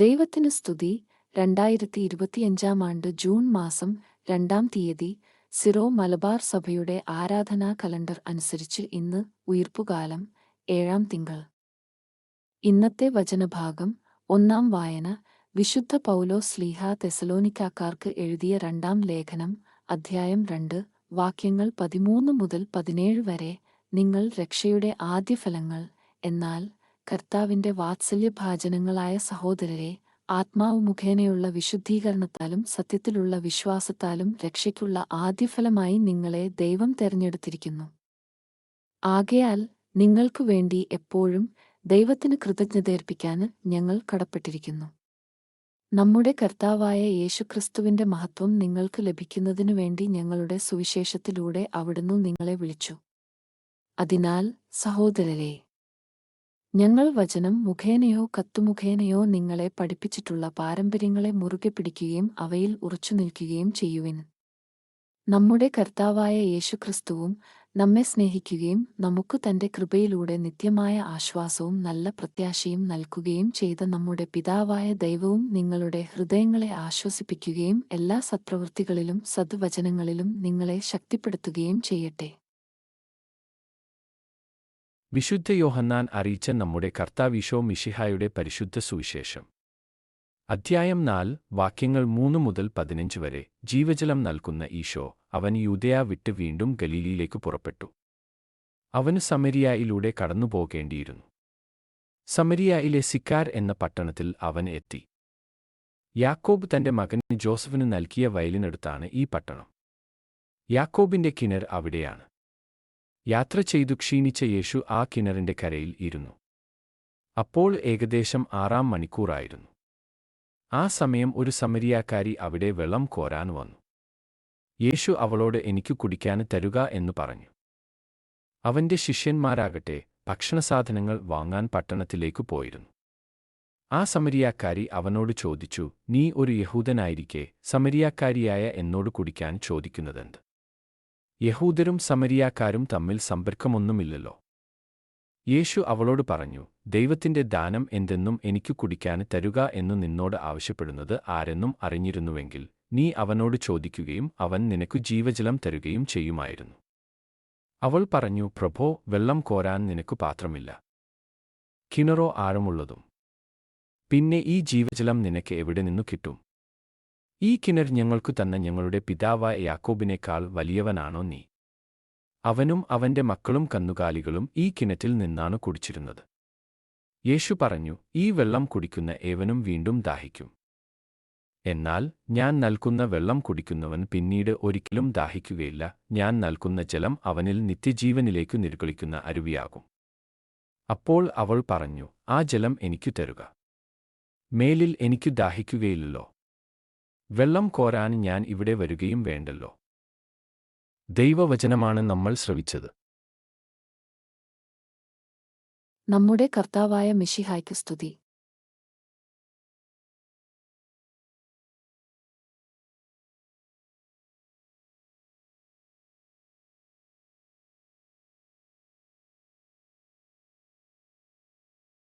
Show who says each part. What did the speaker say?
Speaker 1: ദൈവത്തിന് സ്തുതി. രണ്ടായിരത്തി ഇരുപത്തിയഞ്ചാം ആണ്ട് ജൂൺ മാസം രണ്ടാം തീയതി സിറോ മലബാർ സഭയുടെ ആരാധനാ കലണ്ടർ അനുസരിച്ച് ഇന്ന് ഉയർപ്പുകാലം ഏഴാം തിങ്കൾ. ഇന്നത്തെ വചനഭാഗം ഒന്നാം വായന. വിശുദ്ധ പൗലോ സ്ലീഹ തെസലോനിക്കാക്കാർക്ക് എഴുതിയ രണ്ടാം ലേഖനം അധ്യായം രണ്ട്. വാക്യങ്ങൾ പതിമൂന്ന് മുതൽ പതിനേഴ് വരെ നിങ്ങൾ രക്ഷയുടെ ആദ്യഫലങ്ങൾ എന്നാൽ കർത്താവിന്റെ വാത്സല്യഭാജനങ്ങളായ സഹോദരരെ ആത്മാവ് മുഖേനയുള്ള വിശുദ്ധീകരണത്താലും സത്യത്തിലുള്ള വിശ്വാസത്താലും രക്ഷയ്ക്കുള്ള ആദ്യഫലമായി നിങ്ങളെ ദൈവം തെരഞ്ഞെടുത്തിരിക്കുന്നു. ആകയാൽ നിങ്ങൾക്കു വേണ്ടി എപ്പോഴും ദൈവത്തിന് കൃതജ്ഞതയർപ്പിക്കാൻ ഞങ്ങൾ കടപ്പെട്ടിരിക്കുന്നു. നമ്മുടെ കർത്താവായ യേശുക്രിസ്തുവിന്റെ മഹത്വം നിങ്ങൾക്ക് ലഭിക്കുന്നതിനു വേണ്ടി ഞങ്ങളുടെ സുവിശേഷത്തിലൂടെ അവിടുന്ന് നിങ്ങളെ വിളിച്ചു. അതിനാൽ സഹോദരരെ ഞങ്ങൾ വചനം മുഖേനയോ കത്തുമുഖേനയോ നിങ്ങളെ പഠിപ്പിച്ചിട്ടുള്ള പാരമ്പര്യങ്ങളെ മുറുകെ പിടിക്കുകയും അവയിൽ ഉറച്ചു നിൽക്കുകയും ചെയ്യുവിൻ. നമ്മുടെ കർത്താവായ യേശുക്രിസ്തുവും നമ്മെ സ്നേഹിക്കുകയും നമുക്ക് തന്റെ കൃപയിലൂടെ നിത്യമായ ആശ്വാസവും നല്ല പ്രത്യാശയും നൽകുകയും ചെയ്ത നമ്മുടെ പിതാവായ ദൈവവും നിങ്ങളുടെ ഹൃദയങ്ങളെ ആശ്വസിപ്പിക്കുകയും എല്ലാ സത്പ്രവൃത്തികളിലും സദ്വചനങ്ങളിലും നിങ്ങളെ ശക്തിപ്പെടുത്തുകയും ചെയ്യട്ടെ.
Speaker 2: വിശുദ്ധ യോഹന്നാൻ അറിയിച്ച നമ്മുടെ കർത്താവിശോ മിഷിഹായുടെ പരിശുദ്ധ സുവിശേഷം. അധ്യായം നാല് വാക്യങ്ങൾ മൂന്ന് മുതൽ പതിനഞ്ച് വരെ ജീവജലം നൽകുന്ന ഈശോ അവൻ യൂതയ വിട്ട് വീണ്ടും ഗലീലിയിലേക്ക് പുറപ്പെട്ടു. അവന് സമരിയായിലൂടെ കടന്നുപോകേണ്ടിയിരുന്നു. സമരിയായിലെ സിക്കാർ എന്ന പട്ടണത്തിൽ അവൻ എത്തി. യാക്കോബ് തന്റെ മകൻ ജോസഫിന് നൽകിയ വയലിനടുത്താണ് ഈ പട്ടണം. യാക്കോബിന്റെ കിണർ അവിടെയാണ്. യാത്ര ചെയ്തു ക്ഷീണിച്ച യേശു ആ കിണറിന്റെ കരയിൽ ഇരുന്നു. അപ്പോൾ ഏകദേശം ആറാം മണിക്കൂറായിരുന്നു. ആ സമയം ഒരു സമരിയാക്കാരി അവിടെ വെള്ളം കോരാൻ വന്നു. യേശു അവളോട് എനിക്ക് കുടിക്കാൻ തരുക എന്നു പറഞ്ഞു. അവന്റെ ശിഷ്യന്മാരാകട്ടെ ഭക്ഷണസാധനങ്ങൾ വാങ്ങാൻ പട്ടണത്തിലേക്കു പോയിരുന്നു. ആ സമരിയാക്കാരി അവനോട് ചോദിച്ചു നീ ഒരു യഹൂദനായിരിക്കെ സമരിയാക്കാരിയായ എന്നോട് കുടിക്കാൻ ചോദിക്കുന്നതെന്ത്? യഹൂദരും സമരിയാക്കാരും തമ്മിൽ സമ്പർക്കമൊന്നുമില്ലല്ലോ. യേശു അവളോട് പറഞ്ഞു ദൈവത്തിന്റെ ദാനം എന്തെന്നും എനിക്കു കുടിക്കാൻ തരുക എന്നു നിന്നോട് ആവശ്യപ്പെടുന്നത് ആരെന്നും അറിഞ്ഞിരുന്നുവെങ്കിൽ നീ അവനോട് ചോദിക്കുകയും അവൻ നിനക്കു ജീവജലം തരുകയും ചെയ്യുമായിരുന്നു. അവൾ പറഞ്ഞു പ്രഭോ വെള്ളം കോരാൻ നിനക്കു പാത്രമില്ല. കിണറോ ആഴമുള്ളതും. പിന്നെ ഈ ജീവജലം നിനക്ക് എവിടെ നിന്നു കിട്ടും? ഈ കിണർ ഞങ്ങൾക്കു തന്ന ഞങ്ങളുടെ പിതാവായ യാക്കോബിനേക്കാൾ വലിയവനാണോ നീ? അവനും അവന്റെ മക്കളും കന്നുകാലികളും ഈ കിണറ്റിൽ നിന്നാണ് കുടിച്ചിരുന്നത്. യേശു പറഞ്ഞു ഈ വെള്ളം കുടിക്കുന്ന ഏവനും വീണ്ടും ദാഹിക്കും. എന്നാൽ ഞാൻ നൽകുന്ന വെള്ളം കുടിക്കുന്നവൻ പിന്നീട് ഒരിക്കലും ദാഹിക്കുകയില്ല ഞാൻ നൽകുന്ന ജലം അവനിൽ നിത്യജീവനിലേക്കു നിർഗളിക്കുന്ന അരുവിയാകും. അപ്പോൾ അവൾ പറഞ്ഞു ആ ജലം എനിക്കു തരുക. മേലിൽ എനിക്കു ദാഹിക്കുകയില്ലല്ലോ. വെള്ളം കോരാൻ ഞാൻ ഇവിടെ വരികയും വേണ്ടല്ലോ. ദൈവവചനമാണ് നമ്മൾ ശ്രവിച്ചത്.
Speaker 1: നമ്മുടെ കർത്താവായ മിഷിഹായ്ക്ക് സ്തുതി.